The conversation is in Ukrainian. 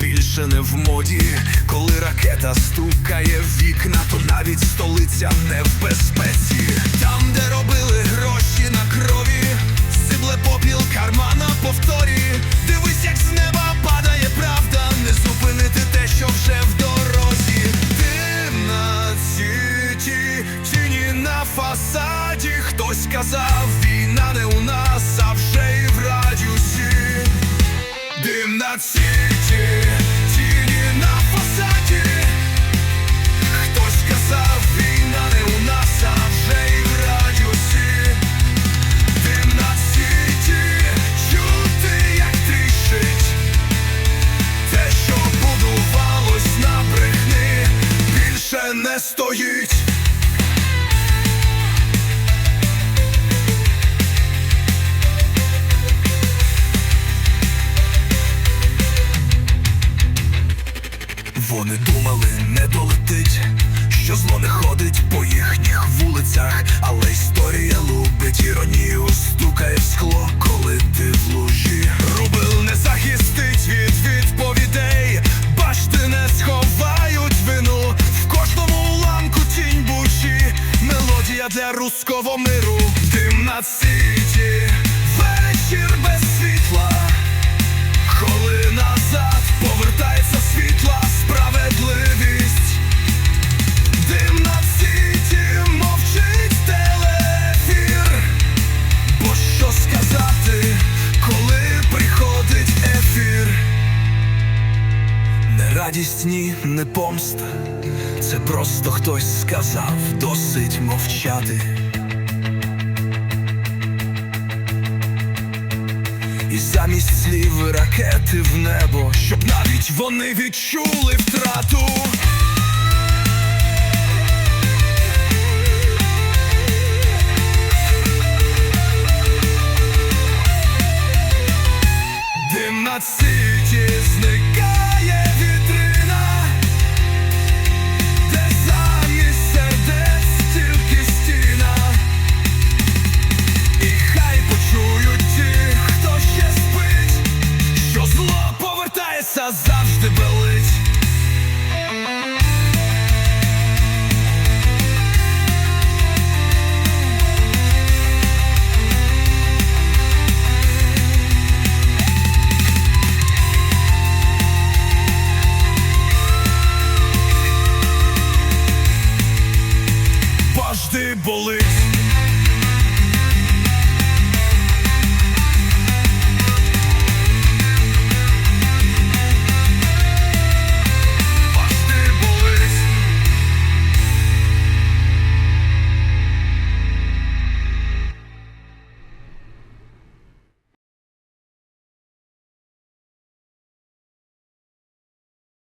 більше не в моді. Коли ракета стукає в вікна, то навіть столиця не в безпеці. Там, де робили гроші на крові, сибле попіл кармана повторі. Дивись, як з неба падає правда, не зупинити те, що вже в дорозі. Ти на ціті, тіні на фасаді. Хтось казав, війна не у нас, а Дим на Вони думали, не долетить, що зло не ходить по їхніх вулицях, але історія любить іронію, стукає в скло, коли ти в лужі. Рубил не захистить від відповідей, башти не сховають вину. В кожному уламку тінь буші, мелодія для руського миру. Дим на сіті, радість ні не помста, це просто хтось сказав, досить мовчати. І замість слів ракети в небо, щоб навіть вони відчули втрату. Дим над сіті зник Серце завжди болить. Завжди болить.